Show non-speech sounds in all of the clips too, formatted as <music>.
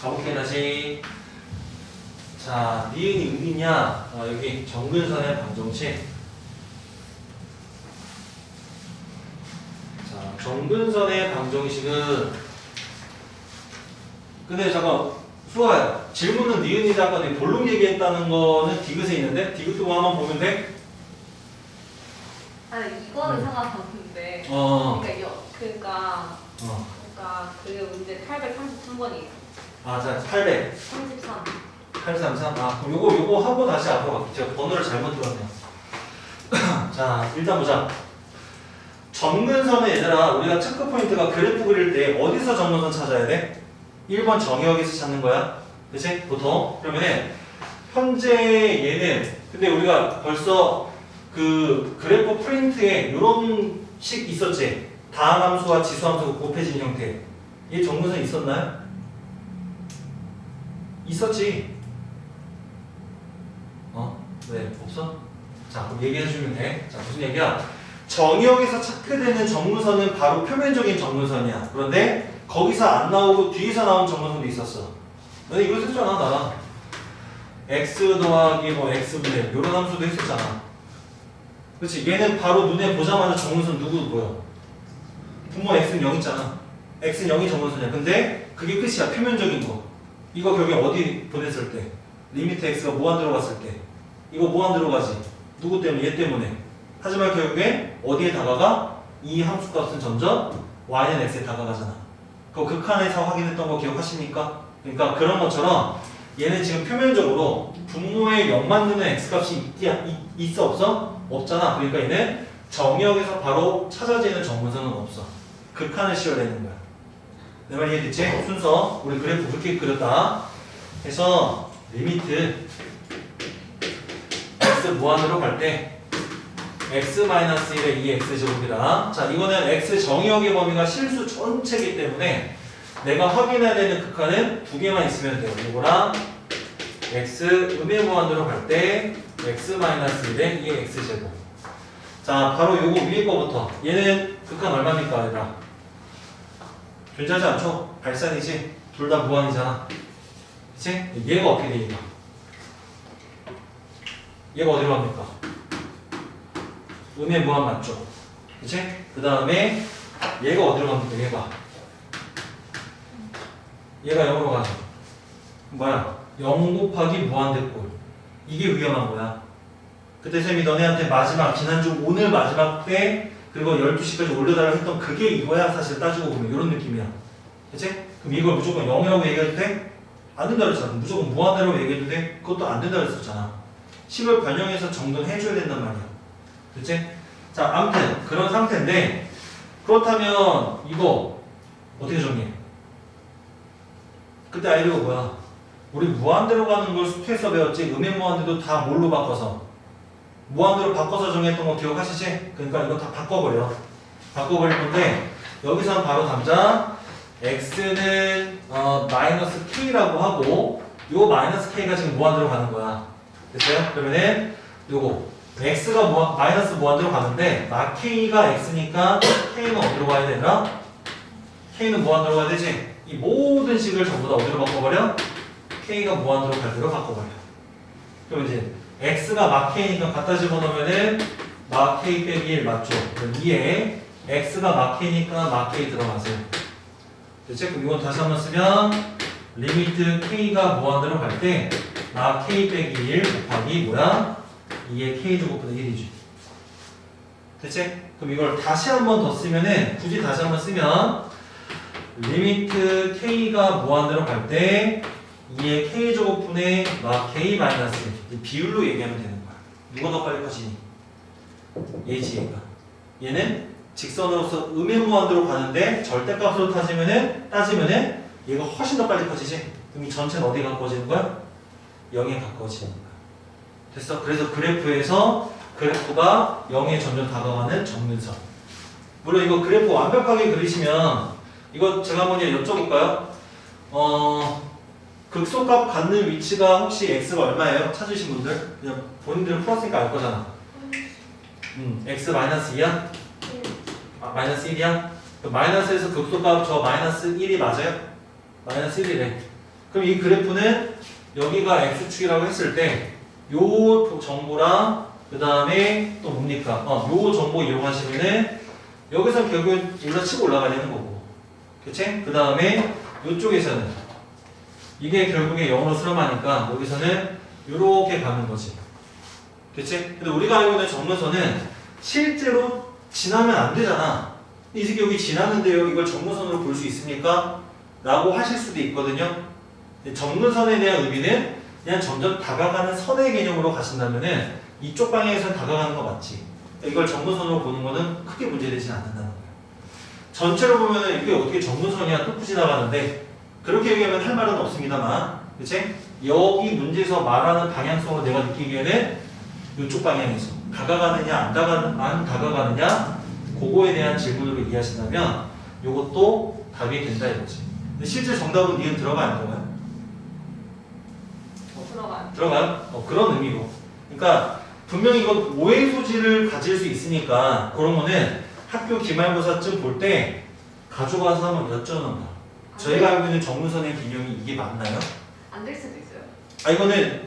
가볼게 다시. 자, 니은이 은이냐? 어, 여기 정근선의 방정식. 자, 정근선의 방정식은 근데 잠깐 수아야 질문은 니은이다 아까 내 볼록 얘기했다는 거는 디귿에 있는데 디귿도 한번 보면 돼? 아니 이거는 상관없는데 어. 그러니까 여, 그러니까 어. 그러니까 그 문제 833번이에요. 아, 자, 800. 33. 833. 아, 그럼 요거, 요거 하고 다시 앞으로 갈게요. 제가 번호를 잘못 들었네요. <clears throat> 자, 일단 보자. 점근선은 얘들아, 우리가 체크 포인트가 그래프 그릴 때 어디서 점근선 찾아야 돼? 1번 정의역에서 찾는 거야. 그치? 보통. 그러면은, 현재 얘는, 근데 우리가 벌써 그 그래프 프린트에 요런 식 있었지? 다항함수와 지수함수가 곱해진 형태. 얘 정근선 있었나요? 있었지. 어? 왜? 없어? 자, 그럼 얘기해주면 돼. 자, 무슨 얘기야? 정의역에서 체크되는 정문선은 바로 표면적인 정문선이야. 그런데 거기서 안 나오고 뒤에서 나온 정문선도 있었어. 너네 이거 했잖아, 나. x 더하기 뭐 x분의 이런 함수도 했었잖아. 그렇지? 얘는 바로 눈에 보자마자 정문선 누구 보여? 분모 x는 0 있잖아. x는 0이 정문선이야. 근데 그게 끝이야. 표면적인 거. 이거 결국에 어디 보냈을 때? 리미트 x가 무한 들어갔을 때. 이거 무한 들어가지. 누구 때문에? 얘 때문에. 하지만 결국에 어디에 다가가? 이 함수 값은 점점 y는 x에 다가가잖아. 그 극한에서 확인했던 거 기억하십니까? 그러니까 그런 것처럼 얘는 지금 표면적으로 분모에 0 맞는 x 값이 있, 있, 있어 없어? 없잖아. 그러니까 얘는 정의역에서 바로 찾아지는 정문선은 없어. 극한을 씌워내는 거야. 내 말 이해됐지? 순서 우리 그래프 그렇게 그렸다. 그래서 리미트 x 무한으로 갈 때 x-1의 2x 제곱이다. 자, 이거는 x 정의역의 범위가 실수 전체이기 때문에 내가 확인해야 되는 극한은 두 개만 있으면 돼요. 이거랑 x 음의 무한으로 갈 때 x-1의 2x 제곱. 자, 바로 요거 위에 거부터. 얘는 극한 얼마입니까, 얘들아? 존재하지 않죠? 발산이지? 둘 다 무한이잖아. 그치? 얘가 어떻게 되니까? 얘가 어디로 갑니까? 음의 무한 맞죠? 그치? 그 다음에 얘가 어디로 갑니까? 얘가. 얘가 0으로 가죠. 뭐야? 0 곱하기 무한대꼴. 이게 위험한 거야. 그때 쌤이 너네한테 마지막, 지난주 오늘 마지막 때 그리고 12시까지 올려달라고 했던 그게 이거야 사실 따지고 보면 이런 느낌이야 그치? 그럼 이걸 무조건 0이라고 얘기해도 돼? 안 된다 그랬잖아 무조건 무한대로 얘기해도 돼? 그것도 안 된다 그랬었잖아 식을 변형해서 정돈해줘야 된단 말이야 그치? 자 아무튼 그런 상태인데 그렇다면 이거 어떻게 정리해? 그때 아이디어가 뭐야? 우리 무한대로 가는 걸 수트에서 배웠지 음의 무한대도 다 뭘로 바꿔서 무한대로 바꿔서 정했던 거 기억하시지? 그러니까 이거 다 바꿔버려. 바꿔버릴 건데 여기서는 바로 담자 x는 어, 마이너스 k라고 하고 요 마이너스 k가 지금 무한대로 가는 거야. 됐어요? 그러면은 요거 x가 무한, 마이너스 무한대로 가는데 마 k가 x니까 k는 어디로 가야 되나? k는 무한대로 가야 되지? 이 모든 식을 전부 다 어디로 바꿔버려? k가 무한대로 갈 대로 바꿔버려. 그럼 이제 x가 막 k니까 갖다 집어넣으면은 막 k 빼기 1 맞죠? 그럼 2에 x가 막 k니까 막 k 들어가세요. 됐지? 그럼 이건 다시 한번 쓰면 리미트 k가 무한대로 갈 때 막 k 빼기 1 곱하기 뭐야? 2의 k 제곱분의 1이지. 됐지? 그럼 이걸 다시 한번 더 쓰면은 굳이 다시 한번 쓰면 리미트 k가 무한대로 갈때 2의 k 제곱분의 막 k 마이너스 이 비율로 얘기하면 되는 거야. 누가 더 빨리 커지니? 얘지 얘가. 얘는 직선으로서 음의 무한대로 가는데 절대값으로 따지면은 따지면은 얘가 훨씬 더 빨리 커지지. 그럼 이 전체는 어디에 가까워지는 거야? 0에 가까워지는 거야. 됐어? 그래서 그래프에서 그래프가 0에 점점 다가가는 정근선. 물론 이거 그래프 완벽하게 그리시면 이거 제가 한번 여쭤볼까요? 어 극소값 갖는 위치가 혹시 x가 얼마예요? 찾으신 분들? 그냥 본인들은 풀었으니까 알 거잖아. 음, x 마이너스 2야? 아, 마이너스 1이야? 그 마이너스에서 극소값 저 마이너스 1이 맞아요? 마이너스 1이래. 그럼 이 그래프는 여기가 x축이라고 했을 때 요 정보랑 그 다음에 또 뭡니까? 어, 요 정보 이용하시면은 여기서 결국엔 올라치고 올라가야 되는 거고 그치? 그 다음에 요쪽에서는 이게 결국에 영어로 수렴하니까 여기서는 요렇게 가는 거지. 그치? 근데 우리가 알고 있는 정문선은 실제로 지나면 안 되잖아. 이 새끼 여기 지나는데요. 이걸 정문선으로 볼 수 있습니까? 라고 하실 수도 있거든요. 근데 정문선에 대한 의미는 그냥 점점 다가가는 선의 개념으로 가신다면은 이쪽 방향에선 다가가는 거 맞지. 이걸 정문선으로 보는 거는 크게 문제되지 않는다는 거예요 전체로 보면은 이게 어떻게 정문선이야? 뚝 지나가는데 그렇게 얘기하면 할 말은 없습니다만 그치? 여기 문제에서 말하는 방향성으로 내가 느끼기에는 이쪽 방향에서 다가가느냐 안, 다가가는, 안 다가가느냐 그거에 대한 질문으로 이해하신다면 이것도 답이 된다 이거지 근데 실제 정답은 니은 들어가 안 들어가요? 뭐 들어가요. 들어가요? 어, 그런 의미로 그러니까 분명히 이건 오해 소지를 가질 수 있으니까 그런 거는 학교 기말고사쯤 볼 때 가져가서 한번 여쭤는 거야 저희가 알고 있는 정문선의 개념이 이게 맞나요? 안 될 수도 있어요. 아 이거는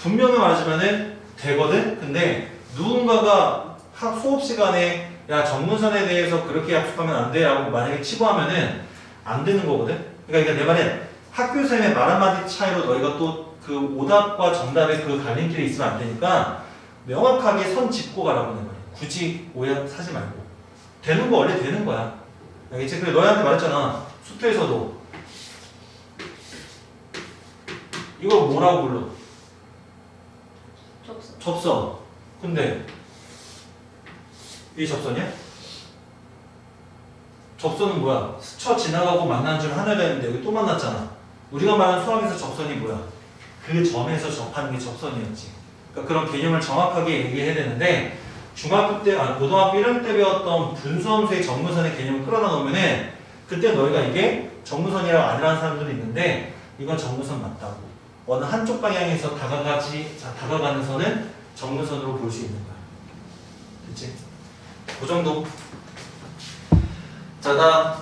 분명히 말하지만은 되거든. 근데 누군가가 학 수업 시간에 야 정문선에 대해서 그렇게 약속하면 안 돼라고 만약에 치부하면은 안 되는 거거든. 그러니까 이게 내 말은 학교 쌤의 말 한마디 차이로 너희가 또 그 오답과 정답의 그 갈림길에 있으면 안 되니까 명확하게 선 짚고 가라고 하는 거야. 굳이 오해 사지 말고 되는 거 원래 되는 거야. 알겠지? 그래 너희한테 말했잖아. 수트에서도 이거 뭐라고 불러? 접수. 접선. 근데 이 접선이야? 접선은 뭐야? 스쳐 지나가고 중 하나가 있는데 여기 또 만났잖아. 우리가 말하는 수학에서 접선이 뭐야? 그 점에서 접하는 게 접선이었지. 그러니까 그런 개념을 정확하게 얘기해야 되는데 중학교 때, 아 고등학교 1학년 때 배웠던 분수함수의 정문선의 개념을 끌어다 놓으면은 그때 너희가 이게 정문선이라고 안 하는 사람들이 있는데 이건 정문선 맞다고. 어느 한쪽 방향에서 다가가지, 자, 다가가는 선은 정문선으로 볼 수 있는 거야. 됐지? 그 정도. 자, 다음.